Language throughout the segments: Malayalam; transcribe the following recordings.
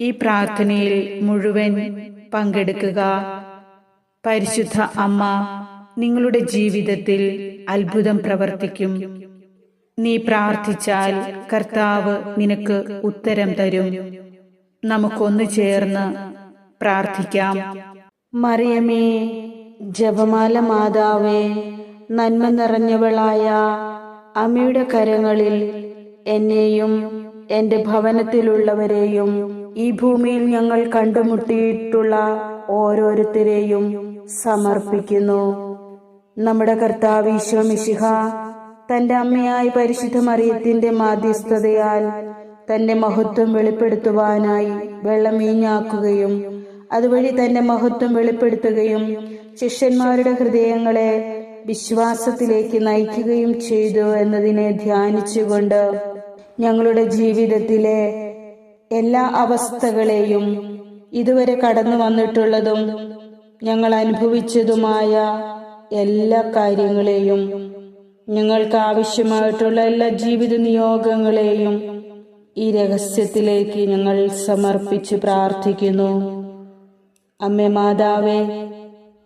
ഈ പ്രാർത്ഥനയിൽ മുഴുവൻ പങ്കെടുക്കുക. പരിശുദ്ധ അമ്മ നിങ്ങളുടെ ജീവിതത്തിൽ അത്ഭുതം പ്രവർത്തിക്കും. നീ പ്രാർത്ഥിച്ചാൽ കർത്താവ് നിനക്ക് ഉത്തരം തരും. നമുക്കൊന്ന് ചേർന്ന് പ്രാർത്ഥിക്കാം. മറിയമേ ജപമാല മാതാവേ നന്മ നിറഞ്ഞവളായ അമ്മയുടെ കരങ്ങളിൽ എന്നെയും എന്റെ ഭവനത്തിലുള്ളവരെയും ഈ ഭൂമിയിൽ ഞങ്ങൾ കണ്ടുമുട്ടിയിട്ടുള്ള ഓരോരുത്തരെയും സമർപ്പിക്കുന്നു. നമ്മുടെ കർത്താവ് ഈശ്വമിശിഹ തന്റെ അമ്മയായ പരിശുദ്ധ മറിയത്തിന്റെ മാധ്യസ്ഥതയാൽ തന്റെ മഹത്വം വെളിപ്പെടുത്തുവാനായി വെള്ളം വീഞ്ഞാക്കുകയും അതുവഴി തന്റെ മഹത്വം വെളിപ്പെടുത്തുകയും ശിഷ്യന്മാരുടെ ഹൃദയങ്ങളെ വിശ്വാസത്തിലേക്ക് നയിക്കുകയും ചെയ്തു എന്നതിനെ ധ്യാനിച്ചുകൊണ്ട് ഞങ്ങളുടെ ജീവിതത്തിലെ എല്ലാ അവസ്ഥകളെയും ഇതുവരെ കടന്നു വന്നിട്ടുള്ളതും ഞങ്ങൾ അനുഭവിച്ചതുമായ എല്ലാ കാര്യങ്ങളെയും ഞങ്ങൾക്ക് ആവശ്യമായിട്ടുള്ള എല്ലാ ജീവിത നിയോഗങ്ങളെയും ഈ രഹസ്യത്തിലേക്ക് ഞങ്ങൾ സമർപ്പിച്ച് പ്രാർത്ഥിക്കുന്നു. അമ്മേ മാതാവേ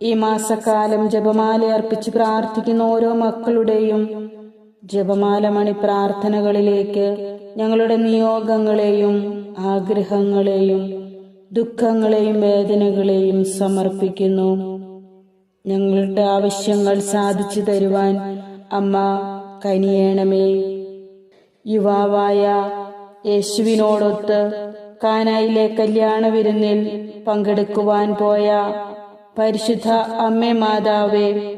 ഈ മാസക്കാലം ജപമാല അർപ്പിച്ച് പ്രാർത്ഥിക്കുന്ന ഓരോ മക്കളുടെയും ജപമാല മണി പ്രാർത്ഥനകളിലേക്ക് ഞങ്ങളുടെ നിയോഗങ്ങളെയും ആഗ്രഹങ്ങളെയും ദുഃഖങ്ങളെയും വേദനകളെയും സമർപ്പിക്കുന്നു. ഞങ്ങളുടെ ആവശ്യങ്ങൾ സാധിച്ചു തരുവാൻ അമ്മ കനിയേണമേ. യുവാവായ യേശുവിനോടൊത്ത് കാനായിലെ കല്യാണ വിരുന്നിൽ പങ്കെടുക്കുവാൻ പോയ പരിശുദ്ധ അമ്മേ മാതാവേ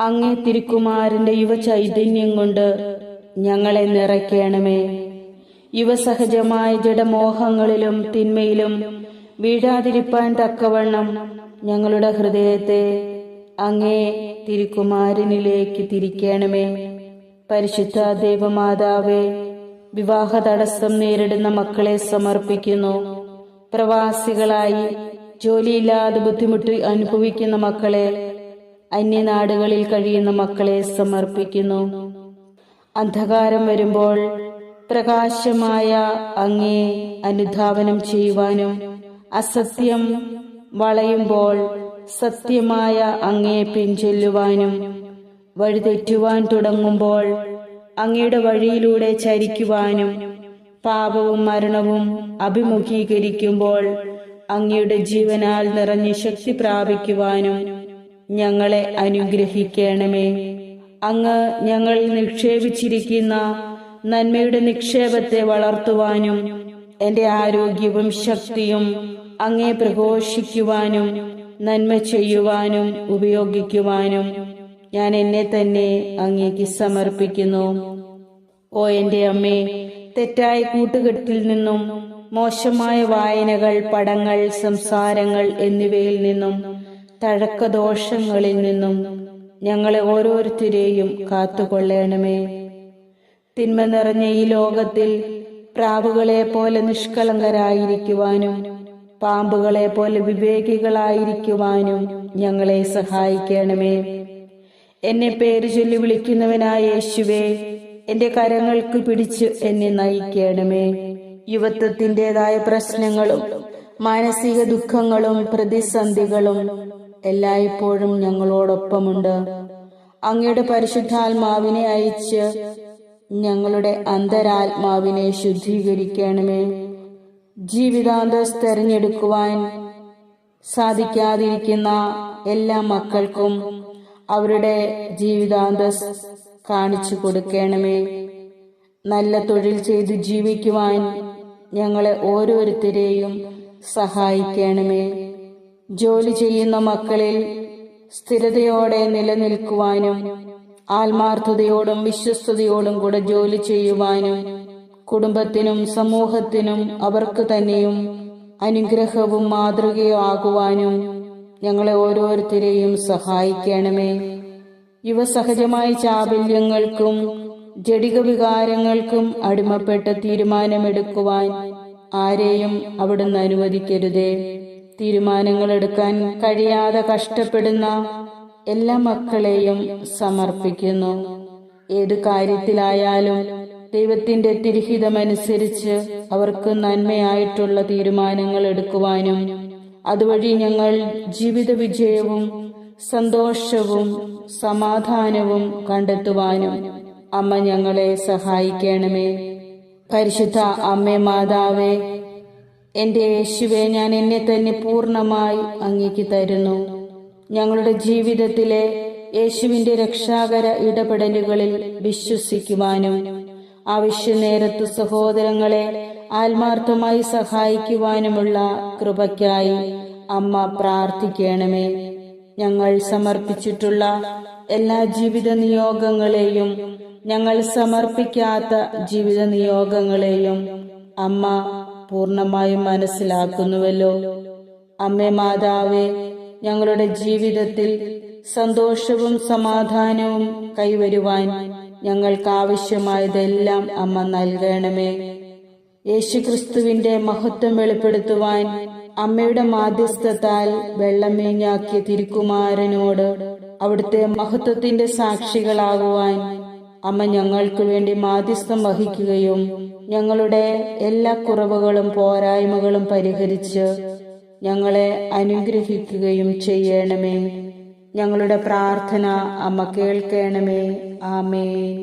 അങ്ങേ തിരുക്കുമാരന്റെ യുവ ചൈതന്യം കൊണ്ട് ഞങ്ങളെ നിറയ്ക്കണമേ. യുവസഹജമായ ജഡമോഹങ്ങളിലും തിന്മയിലും വീഴാതിരിപ്പാൻ തക്കവണ്ണം ഞങ്ങളുടെ ഹൃദയത്തെ അങ്ങേ തിരുക്കുമാരനിലേക്ക് തിരിക്കണമേ. പരിശുദ്ധ ദേവമാതാവേ വിവാഹ തടസ്സം നേരിടുന്ന മക്കളെ സമർപ്പിക്കുന്നു. പ്രവാസികളായി ജോലിയില്ലാതെ ബുദ്ധിമുട്ട് അനുഭവിക്കുന്ന മക്കളെ അന്യനാടുകളിൽ കഴിയുന്ന മക്കളെ സമർപ്പിക്കുന്നു. അന്ധകാരം വരുമ്പോൾ പ്രകാശമായ അങ്ങേ അനുധാവനം ചെയ്യുവാനും അസത്യം വളയുമ്പോൾ സത്യമായ അങ്ങേ പിൻചൊല്ലുവാനും വഴിതെറ്റുവാൻ തുടങ്ങുമ്പോൾ അങ്ങയുടെ വഴിയിലൂടെ ചരിക്കുവാനും പാപവും മരണവും അഭിമുഖീകരിക്കുമ്പോൾ അങ്ങയുടെ ജീവനാൽ നിറഞ്ഞ് ശക്തി പ്രാപിക്കുവാനും ഞങ്ങളെ അനുഗ്രഹിക്കണമേ. അങ്ങ് ഞങ്ങളിൽ നിക്ഷേപിച്ചിരിക്കുന്ന നന്മയുടെ നിക്ഷേപത്തെ വളർത്തുവാനും എന്റെ ആരോഗ്യവും ശക്തിയും അങ്ങേ പ്രഘോഷിക്കുവാനും നന്മ ചെയ്യുവാനും ഉപയോഗിക്കുവാനും ഞാൻ എന്നെ തന്നെ അങ്ങേക്ക് സമർപ്പിക്കുന്നു. ഓ എന്റെ അമ്മേ തെറ്റായ കൂട്ടുകെട്ടിൽ നിന്നും മോശമായ വായനകൾ പടങ്ങൾ സംസാരങ്ങൾ എന്നിവയിൽ നിന്നും തഴക്കദോഷങ്ങളിൽ നിന്നും ഞങ്ങളെ ഓരോരുത്തരെയും കാത്തുകൊള്ളണമേ. തിന്മ നിറഞ്ഞ ഈ ലോകത്തിൽ പ്രാവുകളെ പോലെ നിഷ്കളങ്കരായിരിക്കുവാനും പാമ്പുകളെ പോലെ വിവേകികളായിരിക്കുവാനും ഞങ്ങളെ സഹായിക്കണമേ. എന്നെ പേര് ചൊല്ലി വിളിക്കുന്നവനായ യേശുവേ എന്റെ കരങ്ങൾക്ക് പിടിച്ച് എന്നെ നയിക്കണമേ. യുവത്വത്തിന്റെതായ പ്രശ്നങ്ങളും മാനസിക ദുഃഖങ്ങളും പ്രതിസന്ധികളും എല്ലായ്പ്പോഴും ഞങ്ങളോടൊപ്പമുണ്ട്. അങ്ങയുടെ പരിശുദ്ധാത്മാവിനെ അയച്ച് ഞങ്ങളുടെ അന്തരാത്മാവിനെ ശുദ്ധീകരിക്കണമേ. ജീവിതാന്തസ് തെരഞ്ഞെടുക്കുവാൻ സാധിക്കാതിരിക്കുന്ന എല്ലാ മക്കൾക്കും അവരുടെ ജീവിതാന്തസ് കാണിച്ചു കൊടുക്കണമേ. നല്ല തൊഴിൽ ചെയ്ത് ജീവിക്കുവാൻ ഞങ്ങളെ ഓരോരുത്തരെയും സഹായിക്കണമേ. ജോലി ചെയ്യുന്ന മക്കളിൽ സ്ഥിരതയോടെ നിലനിൽക്കുവാനും ആത്മാർത്ഥതയോടും വിശ്വസ്തയോടും കൂടെ ജോലി ചെയ്യുവാനും കുടുംബത്തിനും സമൂഹത്തിനും അവർക്ക് തന്നെയും അനുഗ്രഹവും മാതൃകയോ ആകുവാനും ഞങ്ങളെ ഓരോരുത്തരെയും സഹായിക്കണമേ. യുവസഹജമായ ചാബല്യങ്ങൾക്കും ജടിക വികാരങ്ങൾക്കും അടിമപ്പെട്ട് തീരുമാനമെടുക്കുവാൻ ആരെയും അവിടുന്ന് അനുവദിക്കരുതേ. തീരുമാനങ്ങൾ എടുക്കാൻ കഴിയാതെ കഷ്ടപ്പെടുന്ന എല്ലാ മക്കളെയും സമർപ്പിക്കുന്നു. ഏതു കാര്യത്തിലായാലും ദൈവത്തിന്റെ തിരുഹിതമനുസരിച്ച് അവർക്ക് നന്മയായിട്ടുള്ള തീരുമാനങ്ങൾ എടുക്കുവാനും അതുവഴി ഞങ്ങൾ ജീവിത വിജയവും സന്തോഷവും സമാധാനവും കണ്ടെത്തുവാനും അമ്മ ഞങ്ങളെ സഹായിക്കണമേ. പരിശുദ്ധ അമ്മേ മാതാവേ എന്റെ യേശുവെ ഞാൻ എന്നെ തന്നെ പൂർണമായി അങ്ങേക്ക് തരുന്നു. ഞങ്ങളുടെ ജീവിതത്തിലെ യേശുവിന്റെ രക്ഷാകര ഇടപെടലുകളിൽ വിശ്വസിക്കുവാനും ആവശ്യ നേരത്ത് സഹോദരങ്ങളെ ആത്മാർത്ഥമായി സഹായിക്കുവാനുമുള്ള കൃപയ്ക്കായി അമ്മ പ്രാർത്ഥിക്കണമേ. ഞങ്ങൾ സമർപ്പിച്ചിട്ടുള്ള എല്ലാ ജീവിത നിയോഗങ്ങളെയും ഞങ്ങൾ സമർപ്പിക്കാത്ത ജീവിത നിയോഗങ്ങളെയും അമ്മ പൂർണമായും മനസ്സിലാക്കുന്നുവല്ലോ. അമ്മേ മാതാവേ ഞങ്ങളുടെ ജീവിതത്തിൽ സന്തോഷവും സമാധാനവും കൈവരുവാൻ ഞങ്ങൾക്ക് ആവശ്യമായതെല്ലാം അമ്മ നൽകണമേ. യേശുക്രിസ്തുവിന്റെ മഹത്വം വെളിപ്പെടുത്തുവാൻ അമ്മയുടെ മാധ്യസ്ഥത്താൽ വെള്ളം വീഞ്ഞാക്കിയ തിരുക്കുമാരനോട് അവിടുത്തെ മഹത്വത്തിന്റെ സാക്ഷികളാകുവാൻ അമ്മ ഞങ്ങൾക്ക് വേണ്ടി മാധ്യസ്ഥം വഹിക്കുകയും ഞങ്ങളുടെ എല്ലാ കുറവുകളും പോരായ്മകളും പരിഹരിച്ച് ഞങ്ങളെ അനുഗ്രഹിക്കുകയും ചെയ്യണമേ. ഞങ്ങളുടെ പ്രാർത്ഥന അമ്മ കേൾക്കണമേ. ആമേ